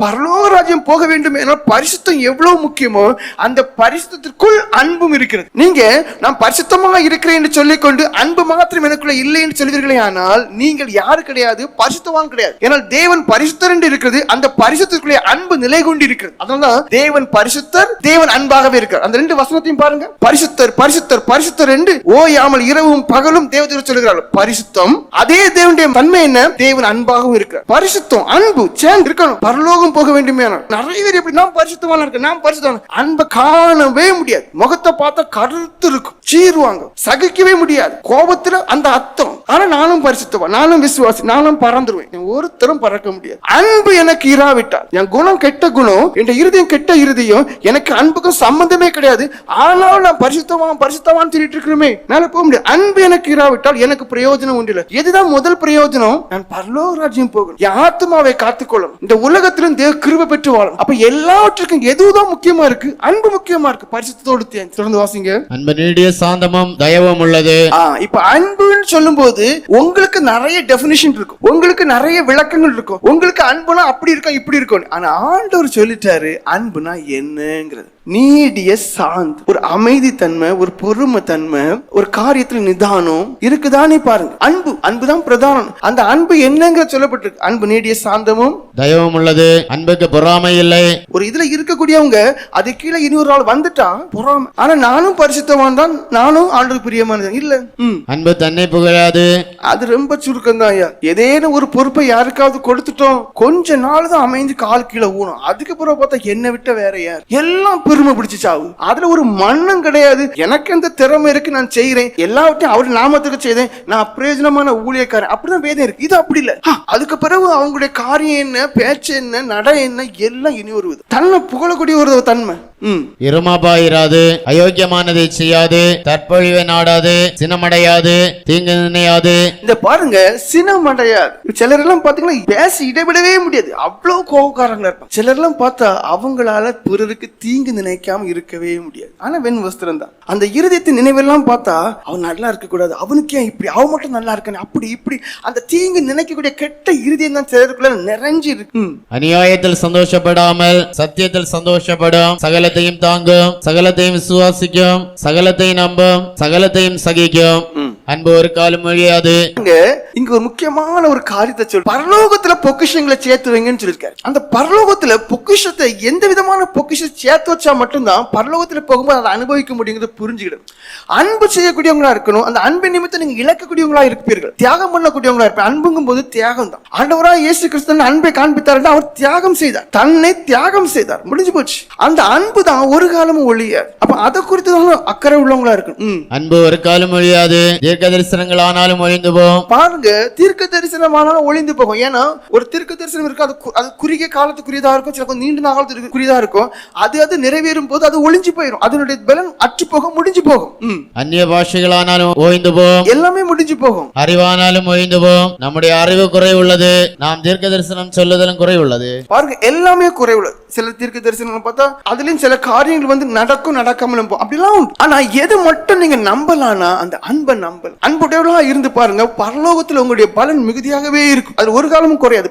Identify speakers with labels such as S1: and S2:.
S1: பரலோக ராஜ்யம் போக வேண்டும் என பரிசுத்தம் எவ்வளவு முக்கியமோ அந்த பரிசுத்திற்குள் அன்பும் இருக்கிறது. நீங்க நான் பரிசுத்தமாக இருக்கிறேன் என்று சொல்லிக்கொண்டு அன்பு மாத்திரம் எனக்குள்ள இல்லை என்று சொல்வீர்களே ஆனால் நீங்கள் யாரு கிடையாது பரிசுத்தவான் கிடையாது. ஏனால் தேவன் பரிசுத்தர் என்று இருக்கிறது அந்த பரிசுத்திற்குள்ளே அன்பு நிலை கொண்டு இருக்கிறது. அதனால தேவன் பரிசுத்தர் தேவன் அன்பாகவே இருக்கிறார். அந்த ரெண்டு வசனத்தையும் பாருங்க. பரிசுத்தர் பரிசுத்தர் பரிசுத்தர் என்று ஓயாமல் இரவும் பகலும் தேவதூர் சொல்கிறார்கள் பரிசுத்தம் அதே தேவனுடைய தன்மை என்ன? தேவன் அன்பாகவும் இருக்கிறார். பரிசுத்தம் அன்பு சேர்ந்து இருக்கணும். பரலோகம் போக வேண்டுமே ஆனால் நிறைய பேர் எப்படி நான் பரிசுத்தமான இருக்கு நான் பரிசுத்தமான அன்பை காணவே முடியாது. முகத்தை பார்த்தா கருத்து இருக்கும். சீருவாங்க. சகிக்கவே முடியாது. கோபத்துல அந்த அர்த்தம். ஆனா நானும் பரிசுத்தவன். நானும் விசுவாசி. நானும் பறந்துருவேன். ஒருத்தரும் பறக்க முடியாது. அன்பு எனக்கு இராவிட்டால். என் குணம் கெட்ட குணம் என் இருதயம் கெட்ட இருதயம் எனக்கு அன்புக்கும் சம்பந்தமே கிடையாது. ஆனாலும் நான் பரிசுத்தவான் பரிசுத்தவான் சொல்லிட்டு இருக்கிறோமே. மேல போக முடியாது. அன்பு எனக்கு இராவிட்டால் எனக்கு பிரயோஜனம் உண்டு இல்லை. எதுதான் முதல் பிரயோஜனம்? நான் பரலோக ராஜ்யம் போகணும். என் ஆத்மாவை காத்துக்கொள்ளணும். இந்த உலகத்திலும் தேவ கிருப பெற்று வாழும் அப்ப எல்லாவற்றுக்கும் எதுதான் முக்கியமா இருக்கு? அன்பு முக்கியமா இருக்கு. பரிசுத்தோடு தொடர்ந்து வாசிங்க.
S2: அன்பு சாந்தமும் தயவும் உள்ளது.
S1: இப்ப அன்புன்னு சொல்லும்போது உங்களுக்கு நிறைய டெபினிஷன் இருக்கும். உங்களுக்கு நிறைய விளக்கங்கள் இருக்கும். உங்களுக்கு அன்புனா அப்படி இருக்கும் இப்படி இருக்கும் ஆனா ஆண்டவர் சொல்லிட்டாரு அன்புனா என்னங்கிறது. நீடிய சாந்த் ஒரு அமைதி தன்மை ஒரு பொறுமை தன்மை ஒரு காரியத்துல நிதானம் இருக்குதானே பாருங்க. அன்பு அன்புதான் பிரதானம். அந்த அன்பு என்னங்கிற சொல்லப்பட்டிருக்கு? அன்பு நீடிய சாந்தமும்
S2: தயவும் உள்ளது அன்புக்கு பொறாமை இல்லை.
S1: ஒரு இதுல இருக்கக்கூடியவங்க அது கீழே இன்னொரு ஆள் வந்துட்டா பொறாம. ஆனா நானும் பரிசுத்தவான் தான் நானும் ஆண்டுக்கு பிரியமானது இல்ல.
S2: அன்பு தன்னை புகழாது.
S1: அது ரொம்ப சுருக்கம் தான் ஐயா. ஏதேனும் ஒரு பொறுப்பை யாருக்காவது கொடுத்துட்டோம் கொஞ்ச நாள் தான் அமைஞ்சு கால் கீழே ஊனும் அதுக்கப்புறம் பார்த்தா என்ன விட்ட வேற யார்? எல்லாம் பெருமை பிடிச்சு சாவு அதுல ஒரு மண்ணும் கிடையாது. எனக்கு எந்த திறமை இருக்கு நான் செய்யறேன் எல்லாவற்றையும் அவர் நாமத்துக்கு செய்தேன். நான் பிரயோஜனமான ஊழியக்காரன். அப்படிதான் வேதம் இருக்கு. இது அப்படி இல்ல. அதுக்கு பிறகு அவங்களுடைய காரியம் என்ன பேச்சு என்ன நட என்ன எல்லாம் இனி ஒரு தன்னை புகழக்கூடிய ஒரு தன்மை. ம்.
S2: இருமாப்பாயிராது அயோக்கியமானதை செய்யாது தற்பொழிவை நாடாது சினமடையாது தீங்கு நினையாது.
S1: இந்த பாருங்க சினமடையாது. சிலர் எல்லாம் பாத்தீங்கன்னா பேசி இடைவிடவே முடியாது. அவ்வளவு கோபக்காரங்களா இருப்பாங்க. சிலர் எல்லாம் பார்த்தா அவங்களால பிறருக்கு தீங்கு நினைக்காம இருக்கவே முடியாது. ஆனா வெண் வஸ்திரம் தான். அந்த இருதயத்தின் நினைவெல்லாம் பார்த்தா அவன் நல்லா இருக்க கூடாது அவனுக்கு ஏன் இப்படி? அவன் மட்டும் நல்லா இருக்கானே. அப்படி இப்படி. அந்த தீங்கு நினைக்கக்கூடிய கெட்ட இருதயம் தான் சிலருக்குள்ள நிறைஞ்சு இருக்கு.
S2: அநியாயத்தில் சந்தோஷப்படாமல் சத்தியத்தில் சந்தோஷப்படும் சகலத்தையும் தாங்கும் சகலத்தையும் விசுவாசிக்கும் சகலத்தையும் நம்பும் சகலத்தையும் சகிக்கும். அன்பு ஒரு காலம் மொழியாது
S1: இங்க ஒரு முக்கியமான ஒரு காரியத்தை சொல் பரலோகத்துல பொக்கிஷங்களை சேர்த்து வைங்கன்னு சொல்லியிருக்காரு. அந்த பரலோகத்துல பொக்கிஷத்தை எந்த விதமான பொக்கிஷத்தை சேர்த்து வச்சா மட்டும்தான் பரலோகத்துல போகும்போது அதை அனுபவிக்க முடியுங்கிறத புரிஞ்சுக்கிடும். அன்பு செய்யக்கூடியவங்களா இருக்கணும். அந்த அன்பு நிமித்தம் நீங்க இழக்கக்கூடியவங்களா இருப்பீர்கள். தியாகம் பண்ணக்கூடியவங்களா இருப்பேன் அன்புங்கும் போது தியாகம் தான் ஆண்டவரா இயேசு கிறிஸ்தன் அன்பை காண்பித்தார் அவர் தியாகம் செய்தார். தன்னை தியாகம் செய்தார். முடிஞ்சு போச்சு. அந்த அன்பு தான் ஒரு காலமும் ஒழியாது. அப்ப அதை குறித்து தான் அக்கறை உள்ளவங்களா இருக்கணும்? ம்.
S2: அன்பு ஒரு காலம் மொழியாது தீர்க்க தரிசனங்கள் ஆனாலும் ஒழிந்து போம்
S1: பாருங்க தீர்க்க தரிசனமானாலும் ஒளிந்து போகும் ஏன்னா ஒரு தீர்க்க தரிசனம் இருக்கு அது அது குறுகிய காலத்துக்குரியதா இருக்கும் சில நீண்ட காலத்துக்கு குறியதா இருக்கும். அது அது நிறைவேறும் போது அது ஒளிஞ்சு போயிடும் அதனுடைய பலன் அற்று போக முடிஞ்சு போகும்.
S2: அந்நிய பாஷைகளானாலும் ஓய்ந்து போம்
S1: எல்லாமே முடிஞ்சு போகும்.
S2: அறிவானாலும் ஒழிந்து போம் நம்முடைய அறிவு குறை உள்ளது நாம் தீர்க்க தரிசனம் சொல்லுதலும் குறை உள்ளது
S1: பாருங்க எல்லாமே குறைவுல சில தீர்க்க தரிசனம் பார்த்தா அதுலயும் சில காரியங்கள் வந்து நடக்கும் நடக்காமலும் போகும். அப்படிலாம். ஆனா எது மட்டும் நீங்க நம்பலானா அந்த அன்பை பலன் அன்புடையவர்களாக இருந்து பாருங்க. பரலோகத்தில் உங்களுடைய பலன் மிகுதியாகவே இருக்கும். அது ஒரு காலமும் குறையாது.